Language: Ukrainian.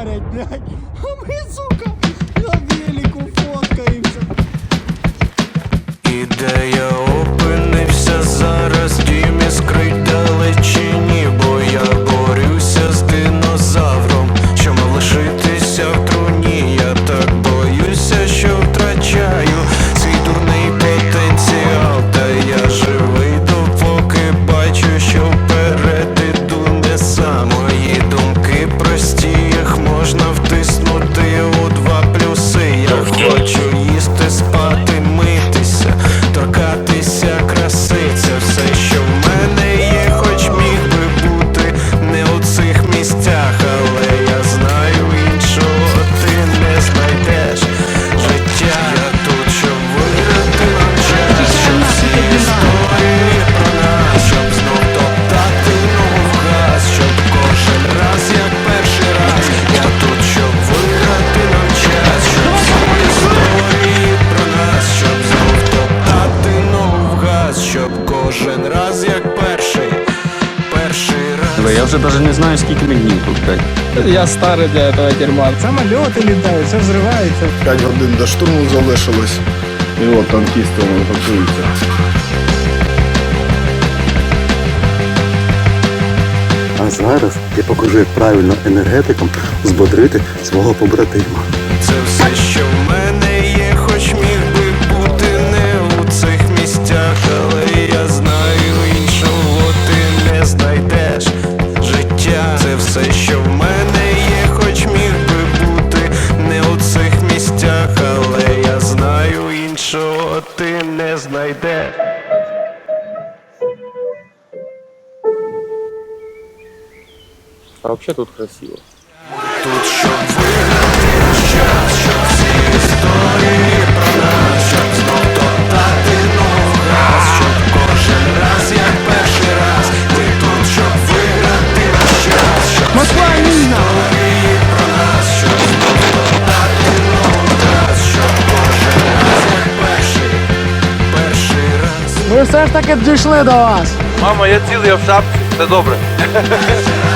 хуярять, блядь. А ми, сука, кожен раз, як перший, перший раз. Я вже навіть не знаю, скільки ми днів тут, блядь. Я старий для этого дерьма. Самоліти літають, все взривається. 5 годин до штурму залишилось. І от танкісти вони готуються. А зараз я покажу, як правильно енергетикам збодрити свого побратима. Це все, що Це все, що в мене є, хоч міг би бути не у цих місцях, але я знаю іншого ти не знайдеш. А взагалі тут красиво. Тут щоб виграти час, щоб Все ж таки дійшли до вас. Мама, я цілий в шапці, все добре.